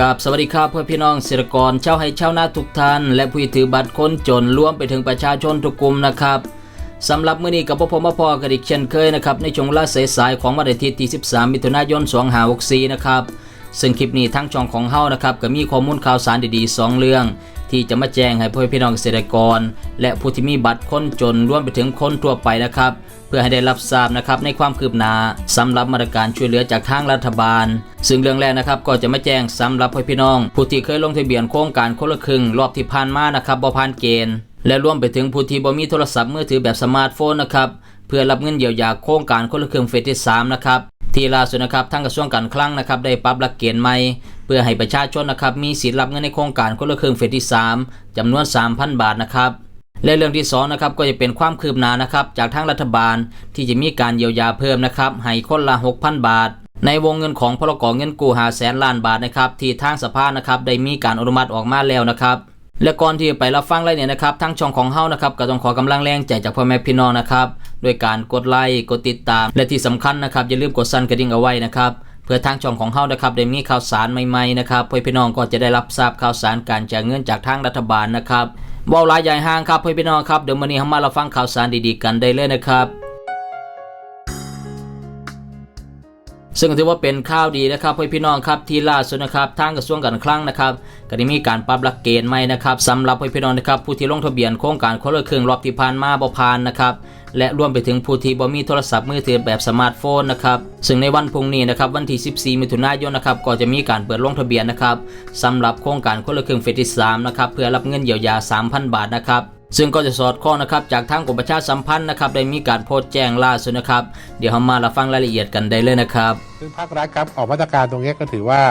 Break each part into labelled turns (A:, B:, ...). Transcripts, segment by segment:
A: กับสวัสดีครับเพื่อนพี่น้องเกษตรกรชาให้ชาหนาทุกท่าน และผู้ถือบัตรคนจนรวมไปถึงประชาชนทุกกลุ่มนะครับสำหรับมื้อนี้กับผมมาพอกันอีกเช่นเคยนะครับในช่วงเวลาสายๆของวันอาทิตย์ที่ 13 มิถุนายน 2564 นะครับ ซึ่งคลิปนี้ทั้งช่องของเฮานะครับก็มีข้อมูลข่าวสารดีๆ 2 เรื่อง ที่จะมาแจ้งให้พ่อพี่น้องเกษตรกร และผู้ที่มีบัตรคนจนรวมไปถึงคนทั่วไปนะครับ เพื่อให้ได้รับทราบนะครับในความคืบหน้าสำหรับมาตรการช่วยเหลือจากทางรัฐบาล ซึ่งเรื่องแรกนะครับก็จะมาแจ้งสำหรับพ่อพี่น้อง ผู้ที่เคยลงทะเบียนโครงการคนละครึ่งรอบที่ผ่านมานะครับบ่ผ่านเกณฑ์ และรวมไปถึงผู้ที่บ่มีโทรศัพท์มือถือแบบสมาร์ทโฟนนะครับเพื่อรับเงินเยียวยาโครงการคนละครึ่งเฟสที่3นะครับ ที่ล่าสุดนะครับทางกระทรวงการคลังนะครับได้ปรับหลักเกณฑ์ใหม่เพื่อให้ประชาชนนะครับมีสิทธิ์รับเงินในโครงการคนละครึ่งเฟสที่ 3จำนวน 3,000 บาทนะครับและเรื่องที่2นะครับก็จะเป็นความคืบหน้านะครับจากทางรัฐบาลที่จะมีการเยียวยาเพิ่มนะครับให้คนละ 6,000 บาท ในวงเงินของพลกรเงินกู้หาแสนล้านบาทนะครับที่ทางสภานะครับได้มีการอนุมัติออกมาแล้วนะครับ และก่อนที่จะไปรับฟังรายลเอียนะครับทั้งช่องของเฮานะครับก็ต้องขอกำลังแรงใจจากพ่อแม่พี่น้องนะครับด้วยการกดไลค์กดติดตาม และที่สำคัญนะครับอย่าลืมกดสั่นกระดิ่งเอาไว้นะครับเพื่อทางช่องของเฮานะครับได้มีข่าวสารใหม่ๆนะครับเพื่อพี่น้องก็จะได้รับทราบข่าวสารการแจกเงินจากทางรัฐบาลนะครับว่าหลายใหญ่ห้างครับเพื่อพี่น้องครับเดี๋ยววันนี้เฮามารับฟังข่าวสารดีๆกันได้เลยนะครับ ซึ่งถือว่าเป็นข้าวดีนะครับเพื่อพี่น้องครับที่ล่าสุดนะครับทางกระทรวงการคลังนะครับก็ได้มีการปรับหลักเกณฑ์ใหม่นะครับสำหรับเพื่อพี่น้องนะครับผู้ที่ลงทะเบียนโครงการคนละครึ่งรอบที่ผ่านมาบ่ผ่านนะครับและรวมไปถึงผู้ที่บ่มีโทรศัพท์มือถือแบบสมาร์ทโฟนนะครับซึ่งในวันพรุ่งนี้นะครับวันที่ 14 มิถุนายนนะครับก็จะมีการเปิดลงทะเบียนนะครับสำหรับโครงการคนละครึ่งเฟสที่3นะครับเพื่อรับเงินเยียวยา 3,000 บาทนะครับ ซึ่งก็จะสอดคล้องนะครับจากทางกรมประชาสัมพันธ์นะครับได้มีการโพสต์แจ้งล่าสุดนะครับ เดี๋ยวเรามารับฟังรายละเอียดกันได้เลยนะครับ
B: ซึ่งภาครัฐครับออกมาตรการตรงนี้ก็ถือว่า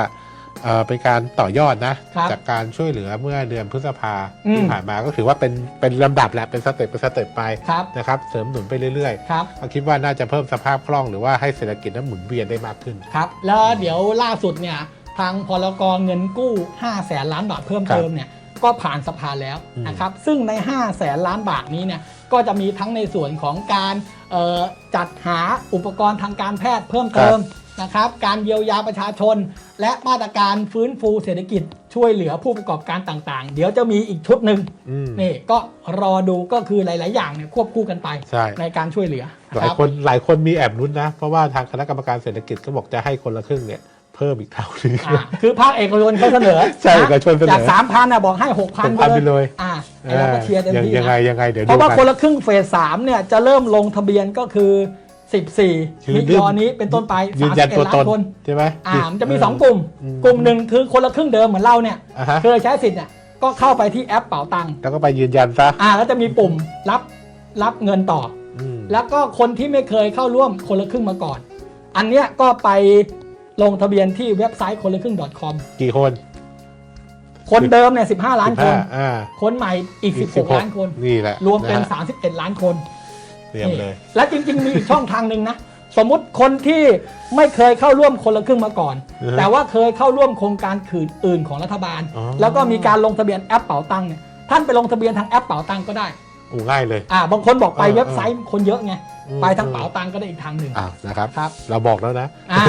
B: เอ่อเป็นการต่อยอดนะ
C: ครับ
B: จากการช่วยเหลือเมื่อเดือนพฤษภา
C: อืม
B: ที่ผ่านมาก็ถือว่าเป็นเป็นลำดับแหละเป็นสเต็ปเป็นสเต็ปไป
C: ครับ
B: นะครับเสริมหนุนไปเรื่อย
C: ครับ
B: ๆก็คิดว่าน่าจะเพิ่มสภาพคล่องหรือว่าให้เศรษฐกิจนั้นหมุนเวียนได้มากขึ้น
C: ครับ แล้วเดี๋ยวล่าสุดเนี่ย ทางพลกรเงินกู้ 5 แสนล้านบาทเพิ่มเติมเนี่ย ก็ผ่านสภาแล้ว
B: อืม
C: นะครับซึ่งใน 5 แสนล้านบาทนี้เนี่ยก็จะมีทั้งในส่วนของการเอ่อจัดหาอุปกรณ์ทางการแพทย์เพิ่มเติมนะครับการเยียวยาประชาชน และมาตรการฟื้นฟูเศรษฐกิจช่วยเหลือผู้ประกอบการต่างๆ เดี๋ยวจะมีอีกชุดหนึ่ง
B: อืม
C: นี่ก็รอดูก็คือหลาย ๆ อย่างเนี่ยควบคู่กันไป
B: ใช่
C: ในการช่วยเหลือ
B: หลาย
C: รับ
B: คนหลายคนมีแอบลุ้นนะ เพราะว่าทางคณะกรรมการเศรษฐกิจก็บอกจะให้คนละครึ่งเนี่ย เพิ่มอีกเท่านึง
C: อ่าคือภาคเอกชนเขาเสนอ
B: ใช่เอกชนเสนอ
C: จากสามพันอะบอกให้หกพัน
B: 6,000ไปเลย
C: อ่าไอ้เราก็เชียร์เต็ม
B: ยัง
C: ที่
B: ยังไง
C: นะ
B: ยังไงเดี๋ยว
C: เพ
B: ดู
C: ราะว่า
B: กัน
C: คนละครึ่งเฟสสามเนี่ยจะเริ่มลงทะเบียนก็คือ
B: คือ
C: 14มิถุนายนนี้เป็นต้นไป
B: ยืนยันตัว
C: 31
B: ต
C: ล้านนคน
B: ใช่ไหม
C: อ่ามันจะมี 2 กลุ่ม
B: อืม
C: กลุ่มหนึ่งคือคนละครึ่งเดิมเหมือนเราเนี่ย
B: อ่าฮะ
C: เคยใช้สิทธิ์เนี่ยก็เข้าไปที่แอปเป๋าตังค์
B: แล้วก็ไปยืนยันซะ
C: อ่าแล้วจะมีปุ่มรับรับเงินต่อ
B: อืม
C: แล้วก็คนที่ไม่เคยเข้าร่วมคนละครึ่งมาก่อน อันเนี้ยก็ไป ลงทะเบียนที่เว็บไซต์คนละครึ่ง .com
B: กี่คน
C: คนเดิมเนี่ย15 ล้านคน
B: 15อ่า
C: คนใหม่อีก16 ล้านคน
B: นี่แหละ
C: รวมเป็นะ
B: ฮะ
C: 31 ล้านคน
B: เตรียมเลย
C: นี่และจริง ๆ มีอีกช่องทางหนึ่งนะ สมมุติคนที่ไม่เคยเข้าร่วมคนละครึ่งมาก่อน
B: อือฮะ
C: แต่ว่าเคยเข้าร่วมโครงการขืนอื่นของรัฐบาล
B: อ๋อ
C: แล้วก็มีการลงทะเบียนแอปเป๋าตังค์เนี่ยท่านไปลงทะเบียนทางแอปเป๋าตังค์ก็ได้
B: โอ้ง่ายเลย
C: อ่าบางคนบอกไป
B: เออ
C: เว็บไซต์คนเยอะไง
B: อืม
C: ไปทางเป๋าตังค์ก็ได้อีกทางหนึ่ง
B: อ้าวนะครับ
C: ครับ
B: เราบอกแล้วนะ
C: อ่า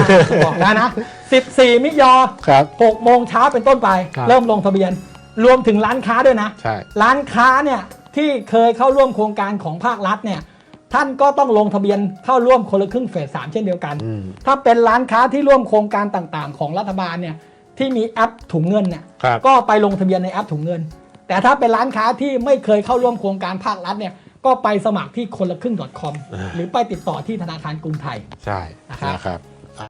C: บอกแล้วนะ 14 มิยอ
B: ครับ
C: 6โมงเช้าเป็นต้นไป
B: ครับ
C: เริ่มลงทะเบียน รวมถึงร้านค้าด้วยนะ
B: ใช่
C: ร้านค้าเนี่ยที่เคยเข้าร่วมโครงการของภาครัฐเนี่ยท่านก็ต้องลงทะเบียนเข้าร่วมคนละครึ่งเฟสสามเช่นเดียวกัน
B: อืม
C: ถ้าเป็นร้านค้าที่ร่วมโครงการต่างๆ ของรัฐบาลเนี่ยที่มีแอปถุงเงินเนี่ย
B: ครับ
C: ก็ไปลงทะเบียนในแอปถุงเงิน แต่ถ้าเป็นร้านค้าที่ไม่เคยเข้าร่วมโครงการภาครัฐเนี่ยก็ไปสมัครที่คนละครึ่ง .com
B: อ่า
C: หรือไปติดต่อที่ธนาคารกรุงไทย
B: ใช่
C: นะครับ
B: นะครับ